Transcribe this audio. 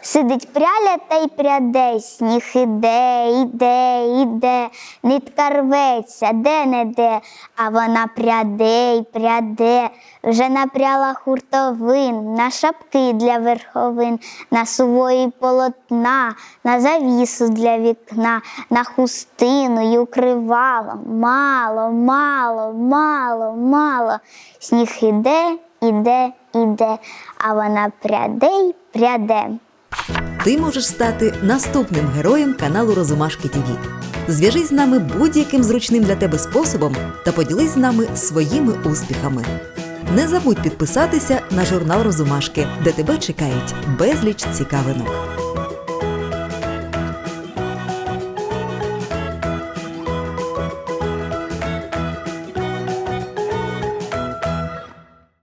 Сидить пряля та й пряде, сніг іде, іде, іде, нитка рветься, де не де, а вона пряде й пряде, вже напряла хуртовин, на шапки для верховин, на сувої полотна, на завісу для вікна, на хустину й укривало. Мало, мало, мало, мало. Сніг іде, іде, іде, а вона пряде й пряде. Ти можеш стати наступним героєм каналу Розумашки ТІВІ. Зв'яжись з нами будь-яким зручним для тебе способом та поділись з нами своїми успіхами. Не забудь підписатися на журнал Розумашки, де тебе чекають безліч цікавинок.